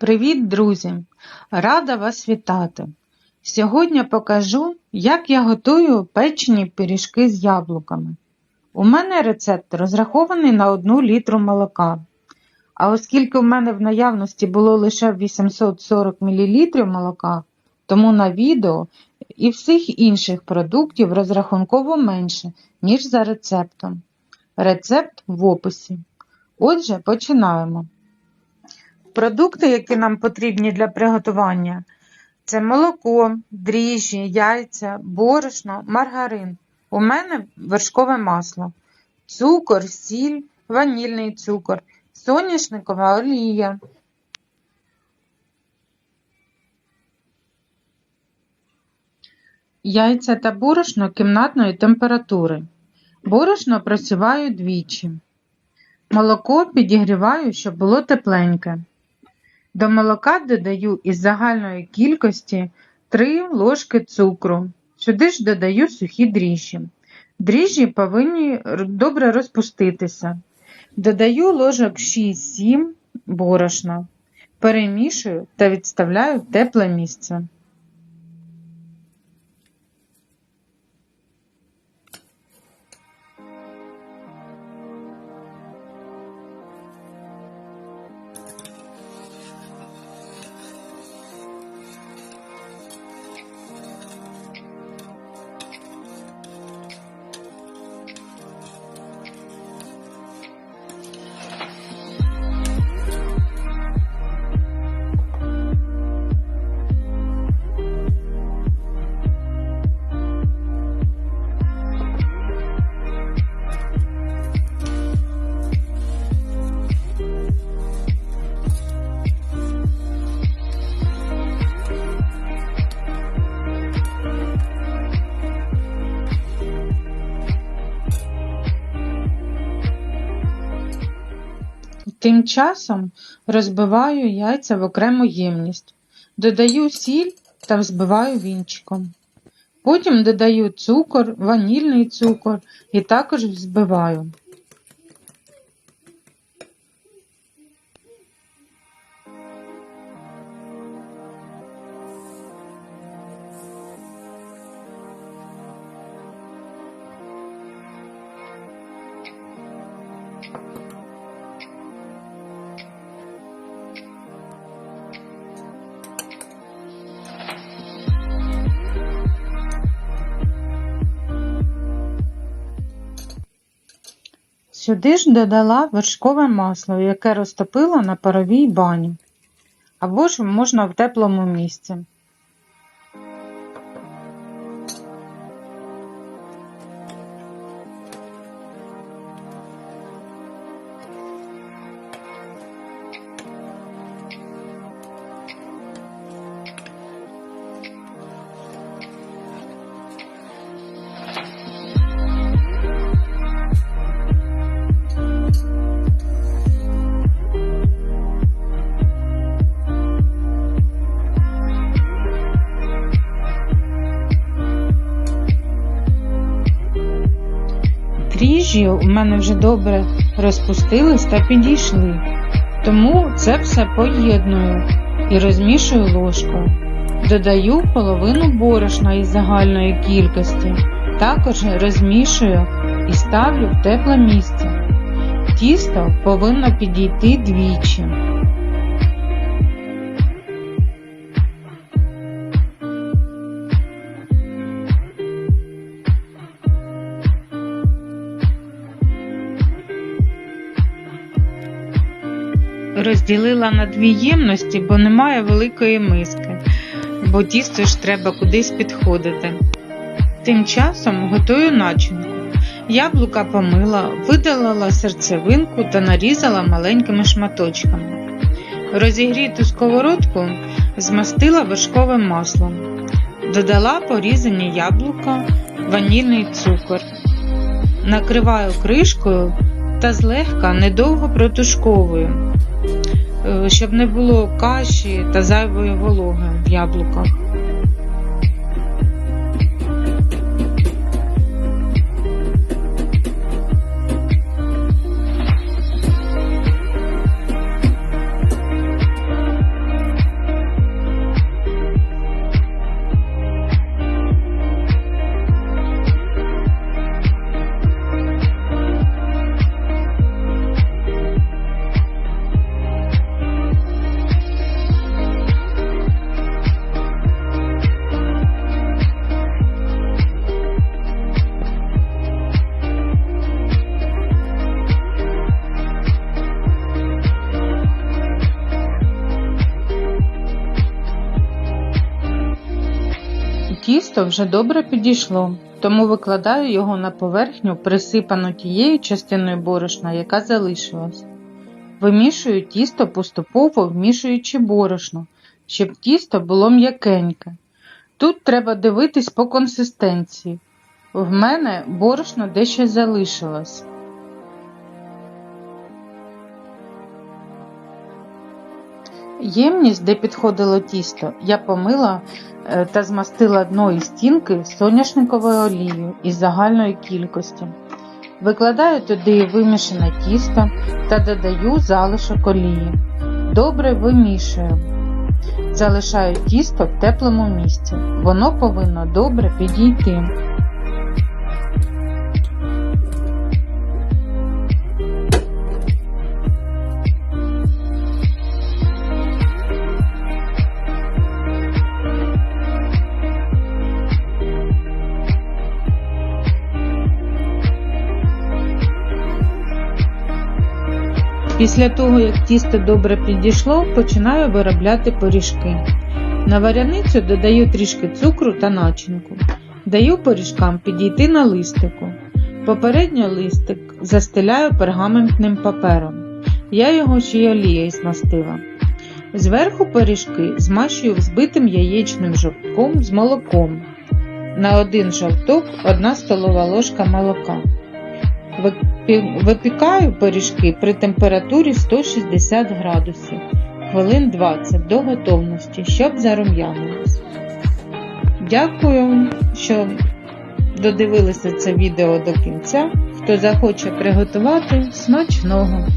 Привіт, друзі! Рада вас вітати! Сьогодні покажу, як я готую печені пиріжки з яблуками. У мене рецепт розрахований на 1 літру молока. А оскільки в мене в наявності було лише 840 мл молока, тому на відео і всіх інших продуктів розрахунково менше, ніж за рецептом. Рецепт в описі. Отже, починаємо. Продукти, які нам потрібні для приготування, це молоко, дріжджі, яйця, борошно, маргарин. У мене вершкове масло, цукор, сіль, ванільний цукор, соняшникова олія. Яйця та борошно кімнатної температури. Борошно просіваю двічі. Молоко підігріваю, щоб було тепленьке. До молока додаю із загальної кількості 3 ложки цукру. Сюди ж додаю сухі дріжджі. Дріжджі повинні добре розпуститися. Додаю ложок 6-7 борошна. Перемішую та відставляю в тепле місце. Тим часом розбиваю яйця в окрему ємність, додаю сіль та взбиваю вінчиком. Потім додаю цукор, ванільний цукор і також взбиваю. Сюди ж додала вершкове масло, яке розтопила на паровій бані, або ж можна в теплому місці. У мене вже добре розпустились та підійшли, тому це все поєдную і розмішую ложкою. Додаю половину борошна із загальної кількості, також розмішую і ставлю в тепле місце. Тісто повинно підійти двічі. Розділила на дві ємності, бо немає великої миски, бо тісто ж треба кудись підходити. Тим часом готую начинку. Яблука помила, видалила серцевинку та нарізала маленькими шматочками. Розігріту сковородку змастила вершковим маслом, додала порізані яблука, ванільний цукор, накриваю кришкою та злегка недовго протушковую, щоб не було каші та зайвої вологи в яблуках. Тісто вже добре підійшло, тому викладаю його на поверхню, присипану тією частиною борошна, яка залишилась. Вимішую тісто поступово вмішуючи борошно, щоб тісто було м'якеньке. Тут треба дивитись по консистенції. В мене борошно дещо залишилось. Ємність, де підходило тісто, я помила е, та змастила дно і стінки соняшниковою олією із загальної кількості. Викладаю туди вимішане тісто та додаю залишок олії. Добре вимішую. Залишаю тісто в теплому місці. Воно повинно добре підійти. Після того, як тісто добре підійшло, починаю виробляти пиріжки. На варяницю додаю трішки цукру та начинку. Даю пиріжкам підійти на листику. Попередньо листик застеляю пергаментним папером. Я його ще й олією змастила. Зверху пиріжки змащую взбитим яєчним жовтком з молоком. На один жовток 1 столова ложка молока. Випі- Випікаю пиріжки при температурі 160 градусів хвилин 20 до готовності, щоб зарум'янились. Дякую, що додивилися це відео до кінця. Хто захоче приготувати, смачного!